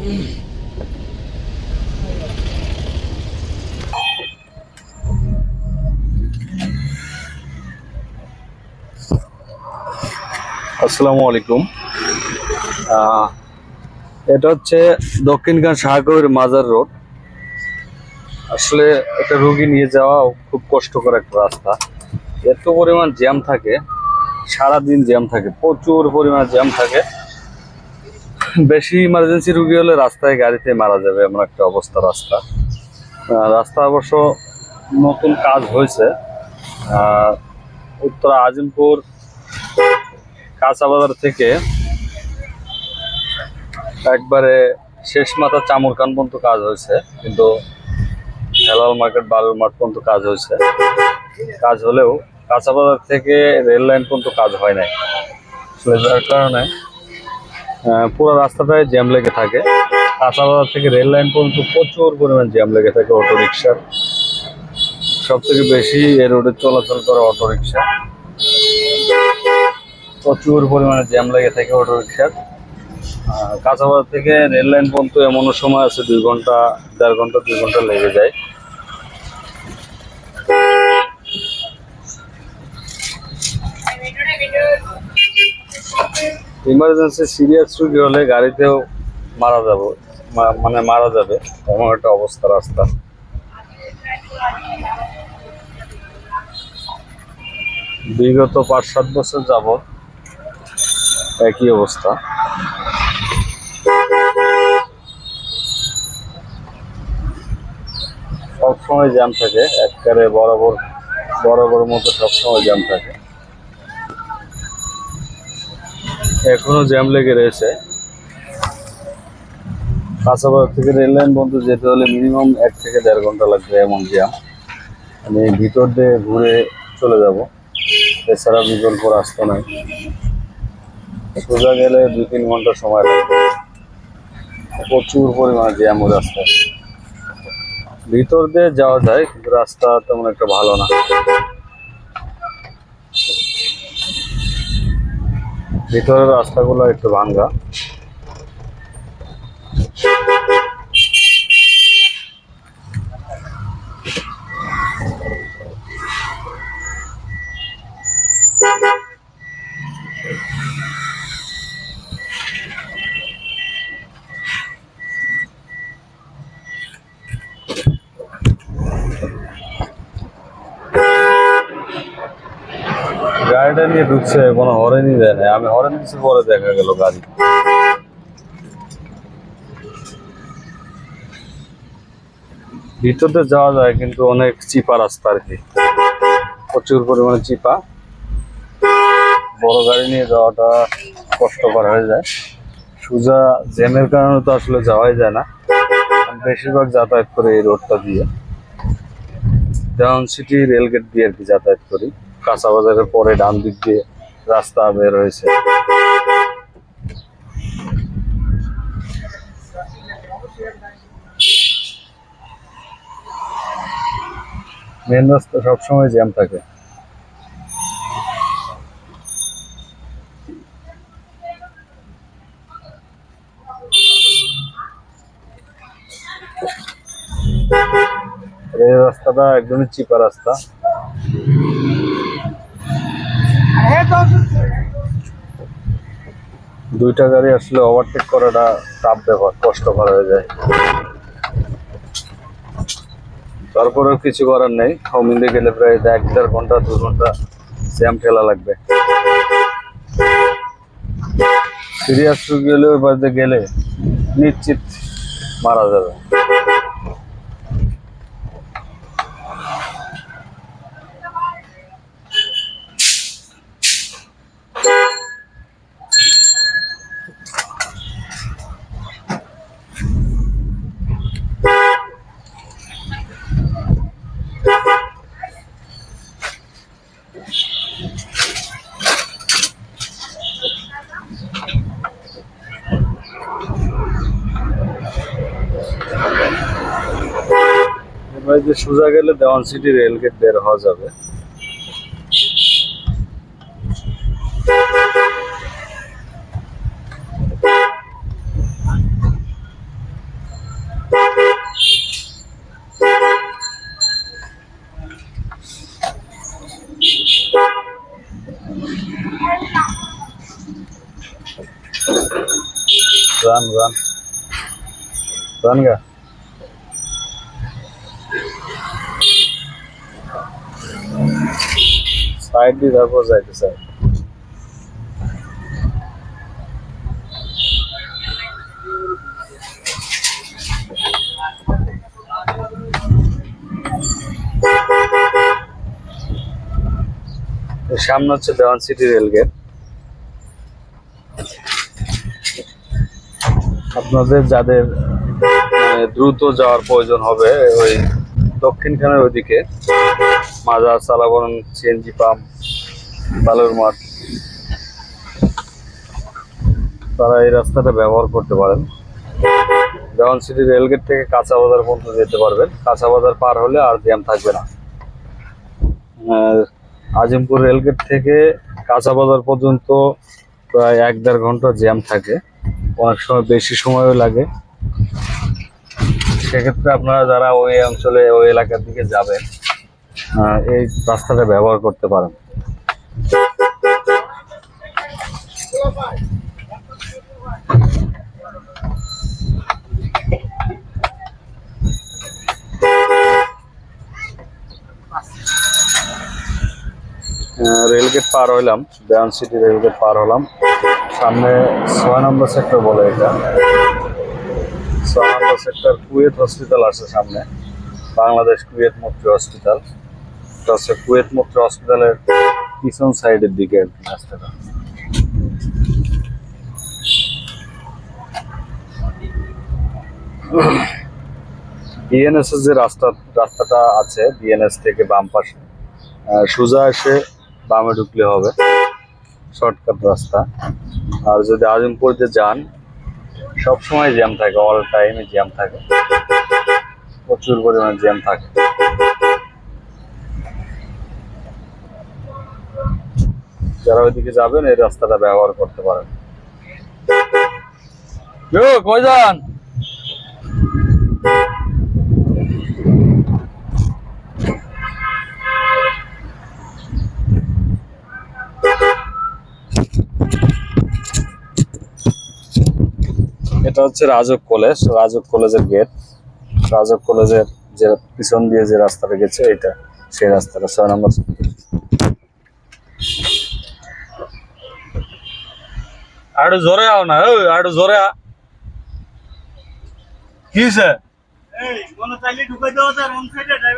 আসসালামু আলাইকুম। এটা হচ্ছে দক্ষিণখান শাহকবির মাজার রোড। আসলে একটা রুগী নিয়ে যাওয়া খুব কষ্টকর একটা রাস্তা। এত পরিমাণ জ্যাম থাকে, সারাদিন জ্যাম থাকে, প্রচুর পরিমাণ জ্যাম থাকে। বেশি ইমার্জেন্সি রুগী হলে রাস্তায় গাড়িতে মারা যাবে এমন একটা অবস্থা রাস্তা। রাস্তা অবশ্য নতুন কাজ হয়েছে। উত্তরা আজিমপুর কাঁচাবাজার থেকে একবারে শেষ মাথা চামুরখান পর্যন্ত কাজ হয়েছে, কিন্তু হেলাল মার্কেট, বালুর মাঠ পর্যন্ত কাজ হয়েছে। কাজ হলেও কাঁচাবাজার থেকে রেল লাইন পর্যন্ত কাজ হয় নাই। যার কারণে পুরো রাস্তাটায় জ্যাম লেগে থাকে। কাঁচা বাজার থেকে রেল লাইন পর্যন্ত প্রচুর পরিমাণ জ্যাম লেগে থাকে অটো রিক্সার সব থেকে বেশি এ রোডে চলাচল করে অটো রিক্সা প্রচুর পরিমাণে জ্যাম লেগে থাকে অটো রিক্সার কাঁচাবাজার থেকে রেল লাইন পর্যন্ত এমনও সময় আছে দুই ঘণ্টা, দেড় ঘণ্টা, দুই ঘণ্টা লেগে যায়। ইমার্জেন্সি সিরিয়াস রুগী হলে গাড়িতেও মারা যাব মানে মারা যাবে, এমন একটা অবস্থা রাস্তা। বিগত পাঁচ সাত বছর যাবত একই অবস্থা। সবসময় জ্যাম থাকে, একবারে বরাবর বরাবর মতো সবসময় জ্যাম থাকে। এখনও জ্যাম লেগে রয়েছে। কাঁচাবাজার থেকে রেল লাইন পর্যন্ত যেতে হলে মিনিমাম এক থেকে দেড় ঘণ্টা লাগবে এমন জ্যাম আমি ভিতর দিয়ে ঘুরে চলে যাব। এছাড়া বিকল্প রাস্তা নাই। সোজা গেলে দুই তিন ঘণ্টা সময় লাগবে। প্রচুর পরিমাণে জ্যাম ওই রাস্তায়। ভিতর দিয়ে যাওয়া যায়, কিন্তু রাস্তা তেমন একটা ভালো না। ভিতরের রাস্তাগুলো একটু ভাঙ্গা। গাড়িটা নিয়ে ঢুকছে, কোনো হরেনই দেয় না আমি হরেন দিচ্ছি পরে দেখা গেল গাড়ি। ভিতরতে যাওয়া যায় কিন্তু অনেক চিপা রাস্তা আর কি। প্রচুর পরিমাণে চিপা। বড় গাড়ি নিয়ে যাওয়াটা কষ্টকর হয়ে যায়। সোজা জ্যামের কারণে তো আসলে যাওয়াই যায় না। বেশিরভাগ যাতায়াত করি এই রোডটা দিয়ে। ডাউন সিটি রেলগেট দিয়ে আর কি যাতায়াত করি। কাঁচা বাজারের পরে ডান দিক দিয়ে রাস্তা বের হয়েছে। মেন রাস্তা সবসময় জ্যাম থাকে। এই রাস্তাটা একদমই চিপা রাস্তা। দুইটা গাড়ি আসলে ওভারটেক করাটা টাফ ব্যাপার, কষ্টকর হয়ে যায়। তারপরেও কিছু করার নেই। হোমিন্দে গেলে প্রায় এক দেড় ঘণ্টা, দু ঘণ্টা জ্যাম ঠেলা লাগবে। সিরিয়াস গেলে, ওই বাড়িতে গেলে নিশ্চিত মারা যাবে। ওই যে সোজা গেলে দেওয়ান সিটি রেল গেট বের হওয়া যাবে Run, run. Run, guy. Side দিয়ে তারপর যাইতে স্যার সামনে হচ্ছে দেওয়ান সিটি রেল গেট। আপনাদের যাদের মানে, দ্রুত যাওয়ার প্রয়োজন হবে ওই দক্ষিণখানের ওইদিকে। মাজার, সালাবন, সিএনজি পাম্প, বালুর মাঠ। তারা এই রাস্তাটা ব্যবহার করতে পারেন। দেওয়ান সিটি রেলগেট থেকে কাঁচা বাজার পর্যন্ত যেতে পারবেন, কাঁচা বাজার পার হলে আর জ্যাম থাকবে না। আজিমপুর রেলগেট থেকে কাঁচা বাজার পর্যন্ত প্রায় এক দেড় ঘণ্টা জ্যাম থাকে। অনেক সময় বেশি সময়ও লাগে। সেক্ষেত্রে আপনারা যারা ওই অঞ্চলে, ওই এলাকার দিকে যাবেন এই রাস্তাটা ব্যবহার করতে পারেন। রেলগেট পার হইলাম দেওয়ান সিটি রেলগেট পার হলাম। সামনে ছয় নম্বর সেক্টর বলে এটা। ছয় নম্বর সেক্টর কুয়েত হসপিটাল আছে সামনে। বাংলাদেশ কুয়েত মুক্তি হসপিটাল এটা হচ্ছে কুয়েত মুক্তি হসপিটালের পিছন সাইডের দিকে রাস্তাটা। বিএনএস এর যে রাস্তা, রাস্তাটা আছে বিএনএস থেকে বাম পাশে সোজা এসে বামে ঢুকলে হবে, শর্টকাট রাস্তা। আর যদি আজিমপুর যান, সবসময় জ্যাম থাকে অল টাইমে জ্যাম থাকে। প্রচুর পরিমাণে জ্যাম থাকে। যারা ওইদিকে যাবেন এই রাস্তাটা ব্যবহার করতে পারেন। কই যান? এটা হচ্ছে রাজক কলেজ রাজক কলেজের গেট। রাজক কলেজের যে পিছন দিয়ে যে রাস্তাটা গেছে এটা সেই রাস্তাটা ছয় নম্বর। আরও জোরে আও না ওই আরও জোরে আ। কি স্যার এই, কোনো চাইলে যায়, wrong side এ driver